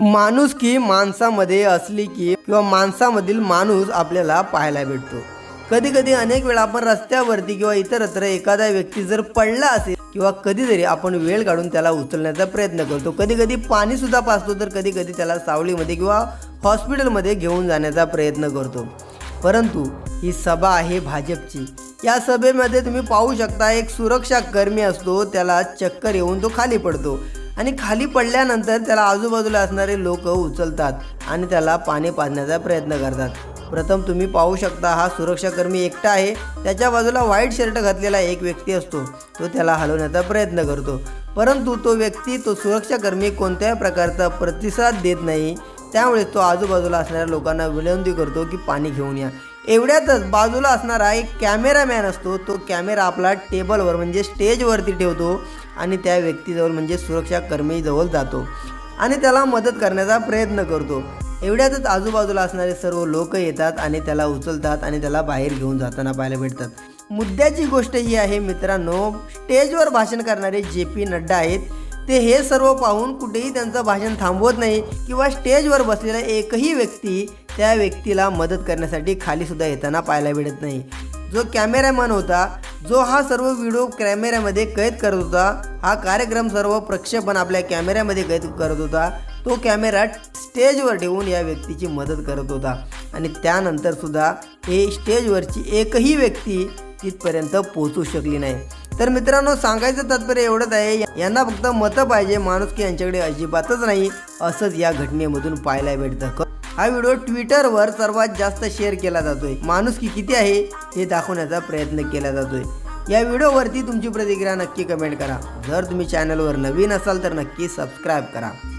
माणूस की माणसामध्ये असली की किंवा माणसामधील माणूस आपल्याला पाहायला भेटतो. कधी कधी अनेक वेळा आपण रस्त्यावरती किंवा इतरत्र एखादा व्यक्ती जर पडला असेल किंवा कधीतरी आपण वेळ काढून त्याला उचलण्याचा प्रयत्न करतो. कधी कधी पाणीसुद्धा पाचतो तर कधी कधी त्याला सावलीमध्ये किंवा हॉस्पिटलमध्ये घेऊन जाण्याचा प्रयत्न करतो. परंतु ही सभा आहे भाजपची. या सभेमध्ये तुम्ही पाहू शकता एक सुरक्षा कर्मी असतो त्याला चक्कर येऊन तो खाली पडतो. आणि खाली पडल्यानंतर त्याला आजूबाजूला असणारे लोक उचलतात आणि त्याला पाणी पाजण्याचा प्रयत्न करतात. प्रथम तुम्ही पाहू शकता हा सुरक्षाकर्मी एकटा आहे. त्याच्या बाजूला व्हाईट शर्ट घातलेला एक व्यक्ती असतो. तो त्याला हलवण्याचा प्रयत्न करतो. परंतु तो व्यक्ती तो सुरक्षाकर्मी कोणत्याही प्रकारचा प्रतिसाद देत नाही. त्यामुळे तो आजूबाजूला असणाऱ्या लोकांना विनंती करतो की पाणी घेऊन या. एवढ्यातच बाजूला असणारा एक कॅमेरामॅन असतो तो कॅमेरा आपला टेबलवर म्हणजे स्टेजवरती ठेवतो आणि त्या व्यक्तीजवळ म्हणजे सुरक्षा कर्मीजवळ जातो आणि त्याला मदत करण्याचा प्रयत्न करतो. एवढ्यातच आजूबाजूला असणारे सर्व लोक येतात आणि त्याला उचलतात आणि त्याला बाहेर घेऊन जाताना पाहायला भेटतात. मुद्द्याची गोष्ट ही आहे मित्रांनो स्टेजवर भाषण करणारे जे पी नड्डा आहेत ते हे सर्व पाहून कुठेही त्यांचं भाषण थांबवत नाही किंवा स्टेजवर बसलेला एकही व्यक्ती त्या व्यक्तीला मदत करण्यासाठी खालीसुद्धा येताना पाहायला भेटत नाही. जो कॅमेरामॅन होता जो हा सर्व व्हिडिओ कॅमेऱ्यामध्ये कैद करत होता हा कार्यक्रम सर्व प्रक्षेपण आपल्या कॅमेऱ्यामध्ये कैद करत होता तो कॅमेरा स्टेजवर ठेवून या व्यक्तीची मदत करत होता. आणि त्यानंतर सुद्धा हे स्टेजवरची एकही व्यक्ती तिथपर्यंत पोहोचू शकली नाही. तर मित्रांनो सांगायचं तात्पर्य एवढंच आहे यांना फक्त मतं पाहिजे माणूस की यांच्याकडे अजिबातच नाही असंच या घटनेमधून पाहायला भेटतं हा व्हिडिओ ट्विटरवर सर्वात जास्त शेअर केला जातोय. माणूस की किती आहे हे दाखवण्याचा प्रयत्न केला जातोय. या व्हिडिओवरती तुमची प्रतिक्रिया नक्की कमेंट करा. जर तुम्ही चॅनलवर नवीन असाल तर नक्की सबस्क्राईब करा.